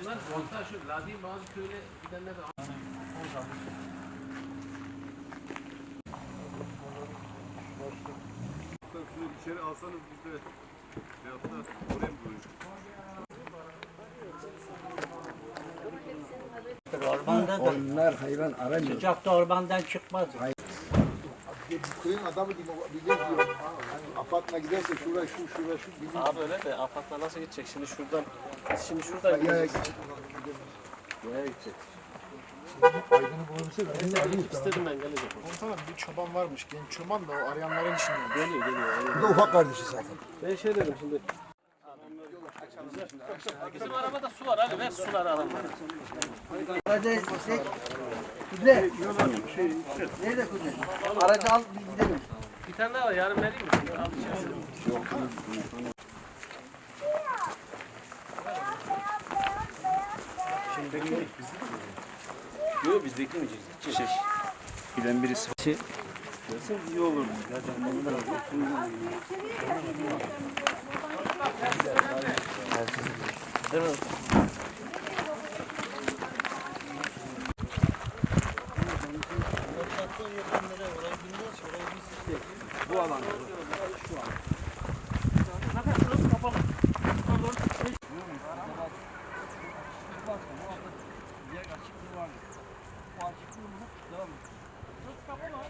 Bunlar hatta şu Ladi'nin bazı köyüne gidenler de Şunu içeri alsanız biz de veyahut da oraya mı koyuyoruz? Ormanda da Onlar hayvan aramıyor. sıcakta ormandan çıkmaz. Köyün adamı gibi bilir diyor. Hani apartmana giderse şura şu şura şu bilir. Abi öyle de apartman nasıl gidecek? Şimdi şuradan şimdi şuradan Ya gidecek. Nereye gidecek? İstedim ben gelecek. Komutanım bir çoban varmış genç çoban da o arayanların içinde. Geliyor geliyor. Bu da ufak kardeşi zaten. Ben şey dedim şimdi. Bizim arabada su var abi ver suları alalım. Hadi şey, Kudret. Nerede Kudret? Aracı al biz gidelim. Bir tane daha var yarın vereyim mi? Al içerisi. Yok biz beklemeyeceğiz. Gideceğiz. Giden birisi. iyi olur. Değil mi? bu alanda. Şu an. Zaten şurası kapalı. Açıklığı var. Bu açıklığını devam ediyor. Şurası kapalı.